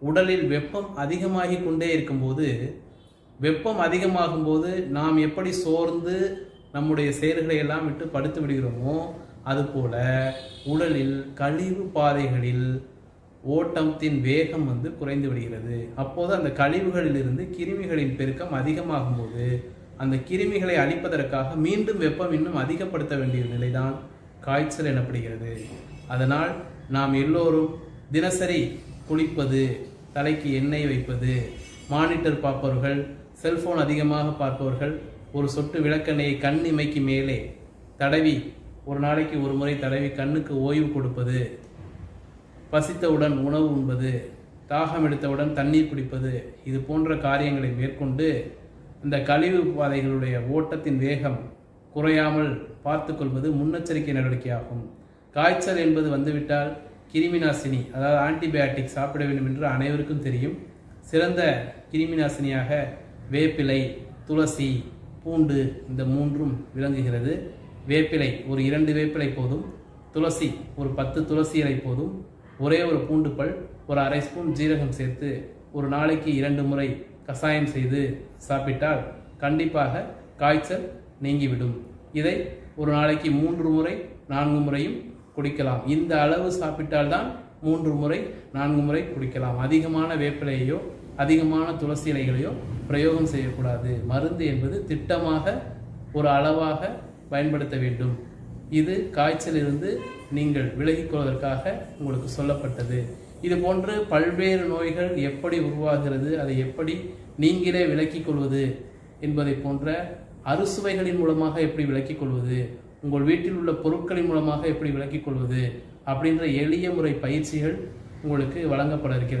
உடலில் வெப்பம் அதிகமாகி கொண்டே இருக்கும்போது வெப்பம் அதிகமாகும் போது நாம் எப்படி சோர்ந்து நம்முடைய செயல்களை எல்லாம் விட்டு படுத்து விடுகிறோமோ அதுபோல உடலில் கழிவு பாதைகளில் ஓட்டத்தின் வேகம் வந்து குறைந்து விடுகிறது. அப்போது அந்த கழிவுகளிலிருந்து கிருமிகளின் பெருக்கம் அதிகமாகும் போது அந்த கிருமிகளை அழிப்பதற்காக மீண்டும் வெப்பம் இன்னும் அதிகப்படுத்த வேண்டிய நிலைதான் காய்ச்சல் எனப்படுகிறது. அதனால் நாம் எல்லோரும் தினசரி குளிப்பது தலைக்கு எண்ணெய் வைப்பது மானிட்டர் பார்ப்பவர்கள் செல்போன் அதிகமாக பார்ப்பவர்கள் ஒரு சொட்டு விளக்கெண்ணெயை கண் இமைக்கு மேலே தடவி ஒரு நாளைக்கு ஒரு முறை தடவி கண்ணுக்கு ஓய்வு கொடுப்பது பசித்தவுடன் உணவு உண்பது தாகம் எடுத்தவுடன் தண்ணீர் குடிப்பது இது போன்ற காரியங்களை மேற்கொண்டு இந்த கழிவு பாதைகளுடைய ஓட்டத்தின் வேகம் குறையாமல் பார்த்துக்கொள்வது முன்னெச்சரிக்கை நடவடிக்கையாகும். காய்ச்சல் என்பது வந்துவிட்டால் கிருமிநாசினி அதாவது ஆன்டிபயாட்டிக் சாப்பிட வேண்டும் என்று அனைவருக்கும் தெரியும். சிறந்த கிருமிநாசினியாக வேப்பிலை துளசி பூண்டு இந்த மூன்றும் விளங்குகிறது. வேப்பிலை ஒரு இரண்டு வேப்பிலை போதும். துளசி ஒரு பத்து துளசி இலை போதும். ஒரே ஒரு பூண்டு பல் ஒரு அரை ஸ்பூன் ஜீரகம் சேர்த்து ஒரு நாளைக்கு இரண்டு முறை கசாயம் செய்து சாப்பிட்டால் கண்டிப்பாக காய்ச்சல் நீங்கிவிடும். இதை ஒரு நாளைக்கு மூன்று முறை நான்கு முறையும் குடிக்கலாம். இந்த அளவு சாப்பிட்டால்தான் மூன்று முறை நான்கு முறை குடிக்கலாம். அதிகமான வேப்பிலையோ அதிகமான துளசி இலைகளையோ பிரயோகம் செய்யக்கூடாது. மருந்து என்பது திட்டமாக ஒரு அளவாக பயன்படுத்த வேண்டும். இது காய்ச்சலிருந்து நீங்கள் விலகிக்கொள்வதற்காக உங்களுக்கு சொல்லப்பட்டது. இது போன்று பல்வேறு நோய்கள் எப்படி உருவாகிறது அதை எப்படி நீங்களே விலக்கிக் கொள்வது என்பதை போன்ற அறுசுவைகளின் மூலமாக எப்படி விலக்கிக் கொள்வது உங்கள் வீட்டில் உள்ள பொருட்களின் மூலமாக எப்படி விளக்கிக் கொள்வது அப்படின்ற எளிய முறை பயிற்சிகள் உங்களுக்கு வழங்கப்பட இருக்கிறது.